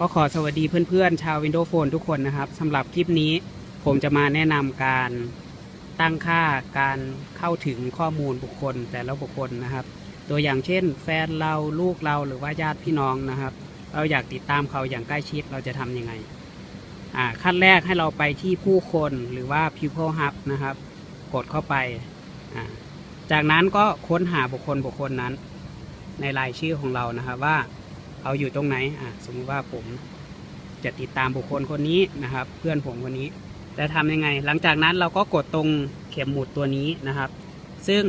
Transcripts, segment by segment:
ก็ขอสวัสดีเพื่อนๆ ชาว Windows Phone ทุกคนนะครับสำหรับคลิปนี้ผมจะมาแนะนำการตั้งค่าการเข้าถึงข้อมูลบุคคลแต่ละบุคคลนะครับ ตัวอย่างเช่น แฟนเราลูกเราหรือว่าญาติพี่น้องนะครับ เราอยากติดตามเขาอย่างใกล้ชิดเราจะทำยังไงอ่าขั้นแรกให้เราไปที่ผู้คนหรือว่า People Hub นะครับ กดเข้าไปอ่าจากนั้นก็ค้นหาบุคคลบุคคลนั้น ในรายชื่อของเรานะครับว่า เขาอยู่ตรงไหนอะสมมุติว่าผมจะติดตามบุคคลคนนี้นะครับ เพื่อนผมคนนี้จะทำยังไง หลังจากนั้นเราก็กดตรงเข็มหมุดตัวนี้นะครับ ซึ่ง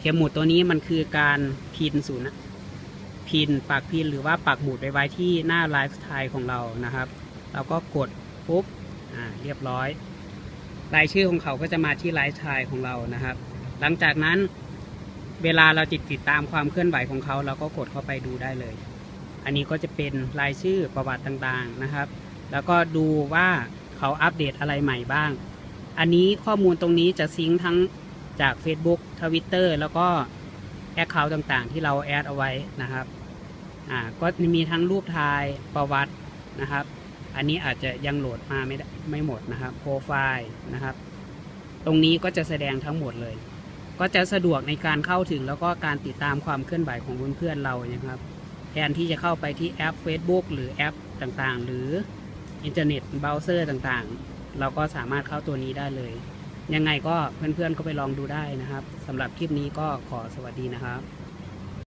เข็มหมุดตัวนี้มันคือการพินศูนย์พินปักพินหรือว่าปักหมุดไปไว้ที่หน้าไลฟ์สไตล์ของเรานะครับ เราก็กดปุ๊บอ่าเรียบร้อย รายชื่อของเขาก็จะมาที่ไลฟ์สไตล์ของเรานะครับ หลังจากนั้นเวลาเราติดติดตามความเคลื่อนไหวของเขา เราก็กดเข้าไปดูได้เลย อันนี้ก็จะเป็นรายชื่อประวัติต่างๆนะครับ แล้วก็ดูว่าเขาอัปเดตอะไรใหม่บ้าง อันนี้ข้อมูลตรงนี้จะซิงทั้งจาก Facebook Twitter แล้วก็แอคเคาท์ต่างๆ ที่เราแอดเอาไว้นะครับอ่าก็มีทั้งรูปถ่ายประวัตินะครับ อันนี้อาจจะยังโหลดมาไม่ได้ไม่หมดนะครับโปรไฟล์นะครับ ตรงนี้ก็จะแสดงทั้งหมดเลย ก็จะสะดวกในการเข้าถึงแล้วก็การติดตามความเคลื่อนไหวของเพื่อนๆเรานะครับ แทนที่จะเข้าไปที่แอป Facebook หรือแอปต่างๆ หรืออินเทอร์เน็ตเบราว์เซอร์ต่างๆ เราก็สามารถเข้าตัวนี้ได้เลย ยังไงก็เพื่อนๆก็ไปลองดูได้นะครับสำหรับคลิปนี้ก็ขอสวัสดีนะครับ